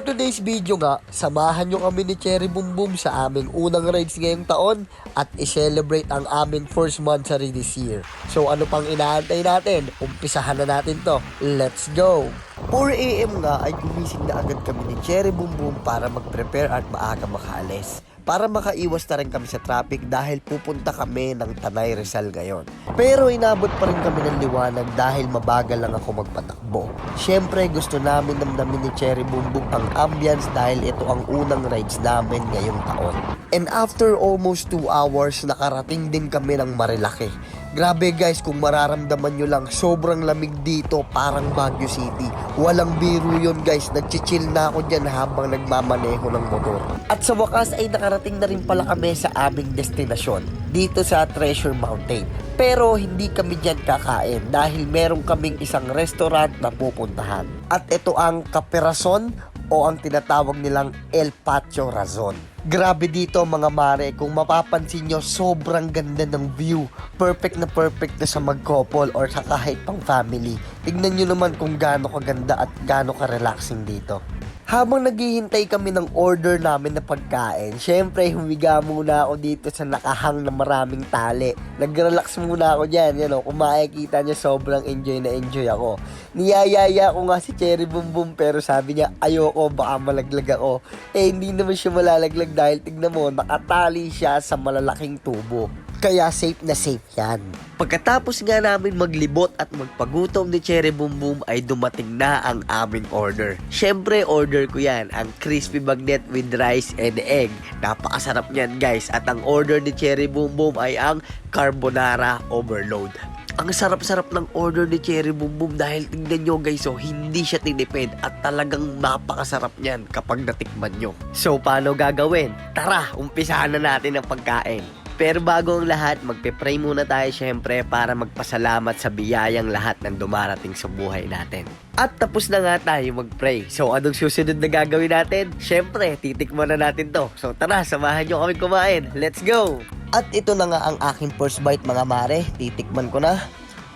For today's video nga, samahan nyo kami ni Cherry Boom Boom sa aming unang rides ngayong taon at i-celebrate ang aming first monthsary this year. So ano pang inaantay natin? Umpisahan na natin to. Let's go! 4am nga ay gumising na agad kami ni Cherry Boom Boom para mag-prepare at maaga makaalis. Para makaiwas na rin kami sa traffic dahil pupunta kami ng Tanay Rizal ngayon. Pero inabot pa rin kami ng liwanag dahil mabagal lang ako magpatakbo. Siyempre gusto namin namnamin ni Cherry Boom ang ambience dahil ito ang unang rides namin ngayong taon. And after almost 2 hours, nakarating din kami ng Marilaki. Grabe guys, kung mararamdaman nyo lang, sobrang lamig dito, parang Baguio City. Walang biro yun guys, nagchichill na ako dyan habang nagmamaneho ng motor. At sa wakas ay nakarating na rin pala kami sa aming destinasyon, dito sa Treasure Mountain. Pero hindi kami dyan kakain dahil meron kaming isang restaurant na pupuntahan. At ito ang Kaperason o ang tinatawag nilang El Patio Razon. Grabe dito mga mare, kung mapapansin nyo, sobrang ganda ng view. Perfect na perfect na sa mag-couple or sa kahit pang family. Tignan nyo naman kung gaano kaganda at gaano ka-relaxing dito. Habang naghihintay kami ng order namin na pagkain, syempre humiga muna ako dito sa nakahang na maraming tali. Nag-relax muna ako dyan, yan o. Kung makikita niya, sobrang enjoy na enjoy ako. Niyayaya ko nga si Cherry Boom Boom, pero sabi niya, ayoko, baka malaglag ako. Eh, hindi naman siya malalaglag dahil tignan mo, nakatali siya sa malalaking tubo. Kaya safe na safe yan. Pagkatapos nga namin maglibot at magpagutom ni Cherry Boom Boom ay dumating na ang aming order. Syempre order ko yan, ang crispy bagnet with rice and egg. Napakasarap niyan guys at ang order ni Cherry Boom Boom ay ang carbonara overload. Ang sarap-sarap ng order ni Cherry Boom Boom dahil tingnan nyo guys, so hindi siya tinipid at talagang napakasarap niyan kapag natikman nyo. So paano gagawin? Tara, umpisahan na natin ang pagkain. Pero bago ang lahat, magpe-pray muna tayo syempre para magpasalamat sa biyayang lahat ng dumarating sa buhay natin. At tapos na nga tayo mag-pray. So anong susunod na gagawin natin? Syempre, titikman na natin to. So tara, samahan nyo kami kumain. Let's go! At ito na nga ang aking first bite mga mare. Titikman ko na.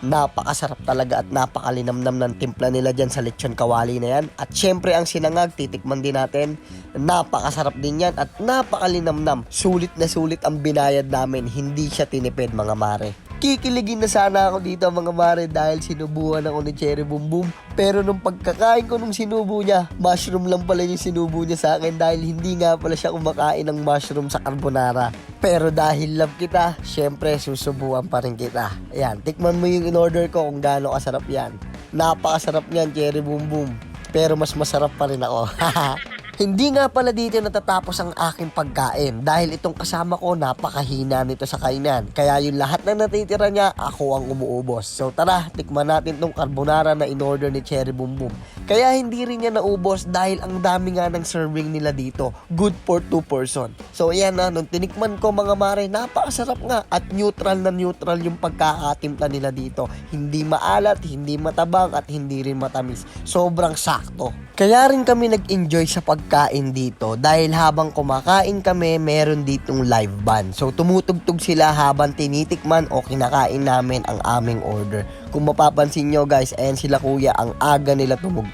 Napakasarap talaga at napakalinamnam ng timpla nila dyan sa lechon kawali na yan. At syempre ang sinangag, titikman din natin. Napakasarap din yan at napakalinamnam. Sulit na sulit ang binayad namin, hindi siya tinipid mga mare. Kikiligin na sana ako dito mga mare dahil sinubuhan ako ni Cherry Boom Boom. Pero nung pagkakain ko nung sinubo niya, mushroom lang pala yung sinubo niya sa akin dahil hindi nga pala siya kumakain ng mushroom sa carbonara. Pero dahil love kita, syempre susubuan pa rin kita. Ayan, tikman mo yung in-order ko kung gaano kasarap yan. Napakasarap niyan, Cherry Boom Boom. Pero mas masarap pa rin ako. Hindi nga pala dito natatapos ang aking pagkain dahil itong kasama ko napakahina nito sa kainan. Kaya yung lahat na natitira niya, ako ang umuubos. So tara, tikman natin tong carbonara na in-order ni Cherry Boom Boom. Kaya hindi rin niya naubos dahil ang dami nga ng serving nila dito. Good for two person. So ayan na, nung tinikman ko mga mare, napakasarap nga at neutral na neutral yung pagkakatimpla nila dito. Hindi maalat, hindi matabang at hindi rin matamis. Sobrang sakto. Kaya rin kami nag-enjoy sa pagkain dito dahil habang kumakain kami, meron ditong live band. So tumutugtog sila habang tinitikman o kinakain namin ang aming order. Kung mapapansin nyo guys, ayan sila kuya, ang aga nila tumugtog.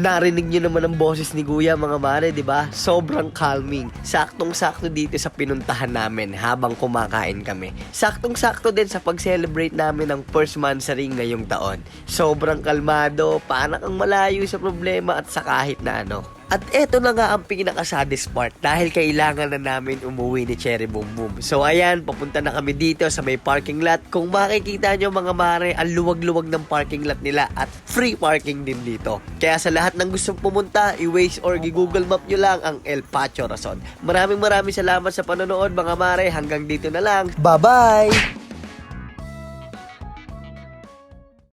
Narinig nyo naman ang boses ni Kuya mga mare, di ba? Sobrang calming. Saktong-sakto dito sa pinuntahan namin habang kumakain kami. Saktong-sakto din sa pag-celebrate namin ng first monthsary ngayong taon. Sobrang kalmado, parang kang malayo sa problema at sa kahit na ano. At eto na nga ang pinaka-saddest part dahil kailangan na namin umuwi ni Cherry Boom Boom. So ayan, papunta na kami dito sa may parking lot. Kung makikita nyo mga mare, ang luwag-luwag ng parking lot nila at free parking din dito. Kaya sa lahat ng gustong pumunta, i-Waze or i-Google Map nyo lang ang El Pacho Razon. Maraming maraming salamat sa panonood mga mare. Hanggang dito na lang. Bye-bye!